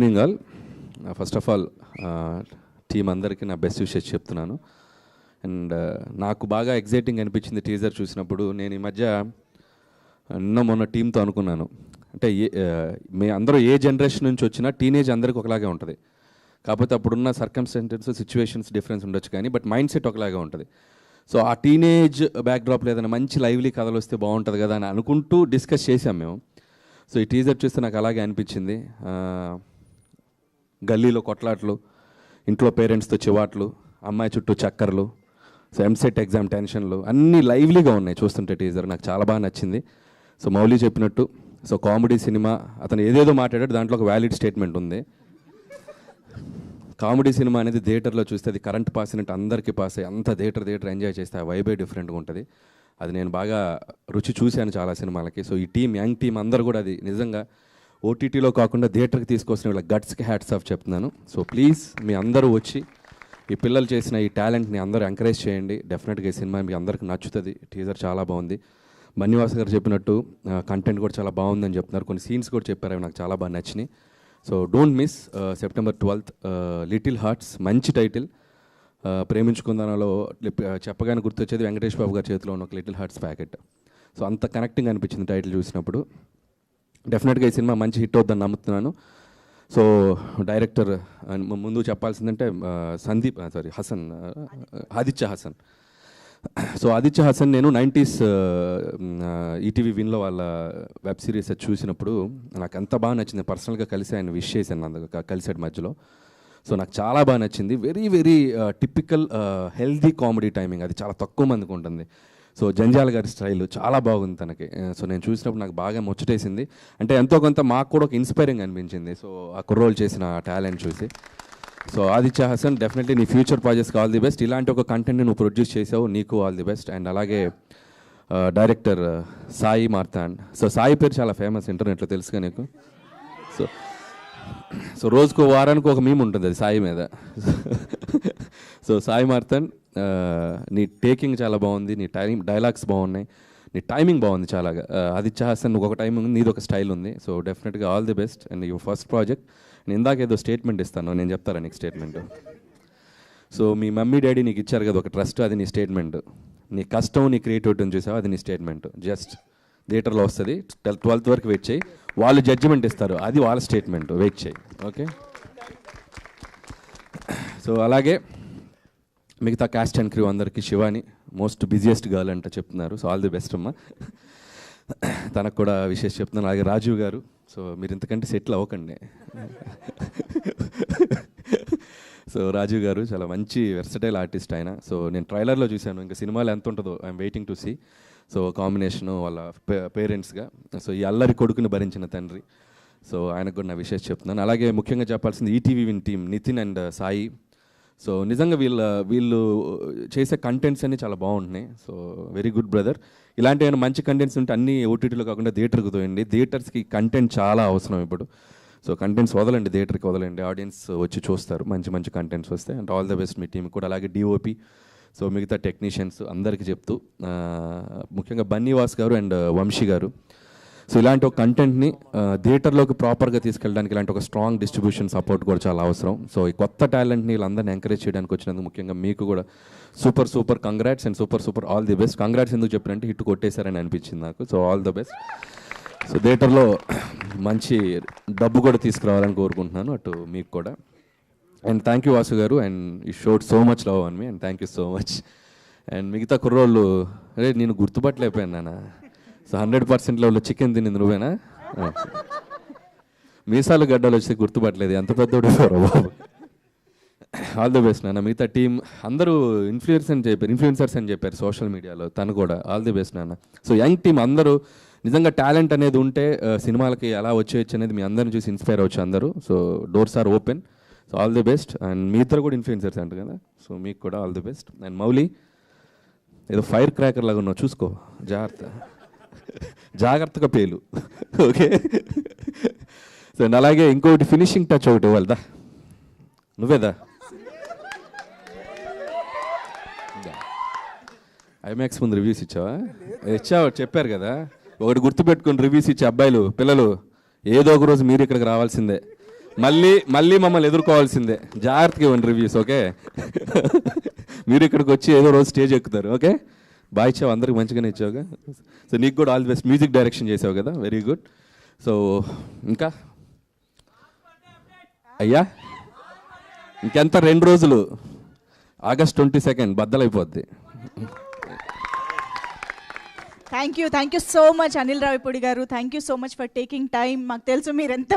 Evening all first of all team అందరికీ నా best wishes చెప్తున్నాను. అండ్ uh, నాకు బాగా ఎగ్జైటింగ్ అనిపించింది టీజర్ చూసినప్పుడు. నేను ఈ మధ్య uh, నిన్న మొన్న టీంతో అనుకున్నాను. అంటే ఏ uh, మే అందరూ ఏ జనరేషన్ నుంచి వచ్చినా టీనేజ్ అందరికీ ఒకలాగే ఉంటుంది. కాకపోతే అప్పుడున్న సర్కమ్స్టెన్సెస్ సిచ్యువేషన్స్ డిఫరెన్స్ ఉండొచ్చు కానీ బట్ మైండ్ సెట్ ఒకలాగే ఉంటుంది. సో ఆ టీనేజ్ బ్యాక్డ్రాప్లో ఏదైనా మంచి లైవ్లీ కథలు వస్తే బాగుంటుంది కదా అని అనుకుంటూ డిస్కస్ చేసాం మేము. సో ఈ టీజర్ చూస్తే నాకు అలాగే అనిపించింది. గల్లీలో కొట్లాట్లు ఇంట్లో పేరెంట్స్తో చివాట్లు అమ్మాయి చుట్టూ చక్కర్లు సో ఎంసెట్ ఎగ్జామ్ టెన్షన్లు అన్నీ లైవ్లీగా ఉన్నాయి చూస్తుంటే టీజర్. నాకు చాలా బాగా నచ్చింది. సో మౌలి చెప్పినట్టు సో కామెడీ సినిమా అతను ఏదేదో మాట్లాడాడు దాంట్లో ఒక వ్యాలిడ్ స్టేట్మెంట్ ఉంది. కామెడీ సినిమా అనేది థియేటర్లో చూస్తే అది కరెంట్ పాస్ అయినట్టు అందరికీ పాస్ అయ్యి అంత థియేటర్ థియేటర్ ఎంజాయ్ చేస్తే ఆ వైబే డిఫరెంట్గా ఉంటుంది. అది నేను బాగా రుచి చూశాను చాలా సినిమాలకి. సో ఈ టీం యంగ్ టీం అందరు కూడా అది నిజంగా ఓటీటీలో కాకుండా థియేటర్కి తీసుకొచ్చిన వీళ్ళ గట్స్కి హ్యాట్స్ ఆఫ్ చెప్తున్నాను. సో ప్లీజ్ మీ అందరూ వచ్చి ఈ పిల్లలు చేసిన ఈ టాలెంట్ని అందరూ ఎంకరేజ్ చేయండి. డెఫినెట్గా ఈ సినిమా మీ అందరికి నచ్చుతుంది. టీజర్ చాలా బాగుంది. బన్నివాస్ గారు చెప్పినట్టు కంటెంట్ కూడా చాలా బాగుందని చెప్తున్నారు. కొన్ని సీన్స్ కూడా చెప్పారు అవి నాకు చాలా బాగా నచ్చినాయి. So don't miss September twelfth little hearts మంచి టైటిల్ ప్రేమించుకుందానలో చెప్పగానే గుర్తొచ్చేది వెంకటేష్ బాబు గారి చేతిలో ఉన్న ఒక లిటిల్ హార్ట్స్ ప్యాకెట్. సో అంత కనెక్టింగ్ అనిపించింది టైటిల్ చూసినప్పుడు. డెఫినెట్గా ఈ సినిమా మంచి హిట్ అవుద్దని నమ్ముతున్నాను. సో డైరెక్టర్ ముందు చెప్పాల్సిందంటే సందీప్ సారీ హసన్ ఆదిత్య హసన్. సో ఆదిత్య హసన్ నేను నైంటీస్ ఈటీవీ విన్లో వాళ్ళ వెబ్ సిరీస్ చూసినప్పుడు నాకు ఎంత బాగా నచ్చింది పర్సనల్గా కలిసి ఆయన విష్ చేశాను అందుకు కలిసాడు మధ్యలో. సో నాకు చాలా బాగా నచ్చింది. Very very typical healthy comedy timing అది చాలా తక్కువ మందికి ఉంటుంది. సో జంజాల గారి స్టైల్ చాలా బాగుంది తనకి. సో నేను చూసినప్పుడు నాకు బాగా ముచ్చటేసింది. అంటే ఎంతో కొంత మాకు కూడా ఒక ఇన్స్పైరింగ్ అనిపించింది. సో ఆ కుర్రోలు చేసిన టాలెంట్ చూసి. సో ఆదిత్య హసన్ డెఫినెట్లీ నీ ఫ్యూచర్ ప్రాజెక్ట్స్కి ఆల్ ది బెస్ట్ ఇలాంటి ఒక కంటెంట్ నువ్వు ప్రొడ్యూస్ చేసావు నీకు ఆల్ ది బెస్ట్ అండ్ అలాగే డైరెక్టర్ సాయి మార్తాండ్ సో సాయి పేరు చాలా ఫేమస్ ఇంటర్నెట్లో తెలుసుగా నీకు. సో సో రోజుకు వారానికి ఒక మీమ్ ఉంటుంది అది సాయి మీద. సో సాయి మార్తన్ నీ టేకింగ్ చాలా బాగుంది నీ టైం డైలాగ్స్ బాగున్నాయి నీ టైమింగ్ బాగుంది చాలా. ఆదిత్య హాసన్ నువ్వు ఒక టైమింగ్ ఉంది నీది ఒక స్టైల్ ఉంది. సో డెఫినెట్గా all the best and your first project. నేను ఇందాక ఏదో స్టేట్మెంట్ ఇస్తాను నేను చెప్తారా నీకు స్టేట్మెంట్? సో మీ మమ్మీ డాడీ నీకు ఇచ్చారు కదా ఒక ట్రస్ట్ అది నీ స్టేట్మెంట్. నీ కష్టం నీ క్రియేటివిటీని చూసావు అది నీ స్టేట్మెంట్. జస్ట్ థియేటర్లో వస్తుంది ట్వెల్త్ వరకు వెయిట్ చేయి. వాళ్ళు జడ్జిమెంట్ ఇస్తారు అది వాళ్ళ స్టేట్మెంట్. వెయిట్ చేయి ఓకే? సో అలాగే మిగతా క్యాస్ట్ అండ్ క్రూ అందరికీ శివాని మోస్ట్ బిజియెస్ట్ గర్ల్ అంట చెప్తున్నారు. సో ఆల్ ది బెస్ట్ అమ్మ. తనకు కూడా విశేష చెప్తున్నాను. అలాగే రాజీవ్ గారు. సో మీరు ఇంతకంటే సెటిల్ అవ్వకండి. సో రాజీవ్ గారు చాలా మంచి వెర్సటైల్ ఆర్టిస్ట్ ఆయన. సో నేను ట్రైలర్లో చూశాను. ఇంకా సినిమాలు ఎంత ఉంటుందో I'm waiting to see so combination వాళ్ళ పేరెంట్స్గా సో ఈ అల్లరి కొడుకుని భరించిన తండ్రి. సో ఆయనకు కూడా నా విషయం చెప్తున్నాను. అలాగే ముఖ్యంగా చెప్పాల్సింది ETV win team Nitin and Sai. So నిజంగా వీళ్ళ వీళ్ళు uh, చేసే కంటెంట్స్ అన్నీ చాలా బాగుంటున్నాయి. సో వెరీ గుడ్ బ్రదర్ ఇలాంటి ఏమైనా మంచి కంటెంట్స్ ఉంటే అన్ని ఓటీటీలో కాకుండా థియేటర్కి తోయండి. థియేటర్స్కి కంటెంట్ చాలా అవసరం ఇప్పుడు. సో కంటెంట్స్ వదలండి థియేటర్కి వదలండి. ఆడియన్స్ వచ్చి చూస్తారు మంచి మంచి కంటెంట్స్ వస్తే అండ్ ఆల్ ద బెస్ట్ మీ టీం కూడా. అలాగే డిఓపి సో మిగతా టెక్నీషియన్స్ అందరికీ చెప్తూ uh, ముఖ్యంగా బన్నీవాస్ గారు అండ్ uh, వంశీ గారు. సో ఇలాంటి ఒక కంటెంట్ని థియేటర్లోకి ప్రాపర్గా తీసుకెళ్ళడానికి ఇలాంటి ఒక స్ట్రాంగ్ డిస్ట్రిబ్యూషన్ సపోర్ట్ కూడా చాలా అవసరం. సో ఈ కొత్త టాలెంట్ని వీళ్ళందరినీ ఎంకరేజ్ చేయడానికి వచ్చినందుకు ముఖ్యంగా మీకు కూడా super super congrats and super super all the best congrats ఎందుకు చెప్పినంటే హిట్ కొట్టేశారని అనిపించింది నాకు. So all the best so థియేటర్లో మంచి డబ్బు కూడా తీసుకురావాలని కోరుకుంటున్నాను అటు మీకు కూడా. అండ్ థ్యాంక్ యూ వాసు గారు అండ్ ఈ షోడ్ సో మచ్ లవ్ అని మీ and thank you so much and మిగతా కుర్రోళ్ళు అరే నేను గుర్తుపట్టలేకపోయాను నాన్న. సో హండ్రెడ్ పర్సెంట్ లెవెల్లో చికెన్ తినింది నువ్వేనా? మీసాలు గడ్డలు వచ్చి గుర్తుపట్టలేదు. ఎంత పెద్దోడు బాబు. ఆల్ ది బెస్ట్ నాన్న. మిగతా టీం అందరూ ఇన్ఫ్లుయెన్స్ అని చెప్పారు. ఇన్ఫ్లుయెన్సర్స్ అని చెప్పారు సోషల్ మీడియాలో తను కూడా. ఆల్ ది బెస్ట్ నాన్న. సో యంగ్ టీం అందరూ నిజంగా టాలెంట్ అనేది ఉంటే సినిమాలకి ఎలా వచ్చేయచ్చు అనేది మీ అందరిని చూసి ఇన్స్పైర్ అవచ్చు అందరూ. So doors are open so all the best and మీ ఇద్దరు కూడా ఇన్ఫ్లుయెన్సర్స్ అంట కదా. సో మీకు కూడా all the best and Mouli ఏదో ఫైర్ క్రాకర్ లాగా ఉన్నావు. చూసుకో. జాగ్రత్త. జాగ్రత్తగా పేలు. ఓకే సో అలాగే ఇంకొకటి ఫినిషింగ్ టచ్ ఒకటి ఇవ్వాలిదా నువ్వేదా ఐమాక్స్ ముందు రివ్యూస్ ఇచ్చావా? ఇచ్చావు చెప్పారు కదా. ఒకటి గుర్తుపెట్టుకుని రివ్యూస్ ఇచ్చే అబ్బాయిలు పిల్లలు ఏదో ఒక రోజు మీరు ఇక్కడికి రావాల్సిందే. మళ్ళీ మళ్ళీ మమ్మల్ని ఎదుర్కోవాల్సిందే. జాగ్రత్తగా ఇవ్వండి రివ్యూస్ ఓకే మీరు ఇక్కడికి వచ్చి ఏదో రోజు స్టేజ్ ఎక్కుతారు ఓకే బాగా ఇచ్చావు అందరికి మంచిగానే ఇచ్చావుగా. సో నీకు కూడా all the best. Music direction చేసావు కదా. వెరీ గుడ్ సో ఇంకా? అయ్యా? ఇంకెంత? రెండు రోజులు. August twenty second బద్దలైపోద్ది. Thank you thank you so much Anil Ravipudi garu thank you so much for taking time మాకు తెలుసు మీరు ఎంత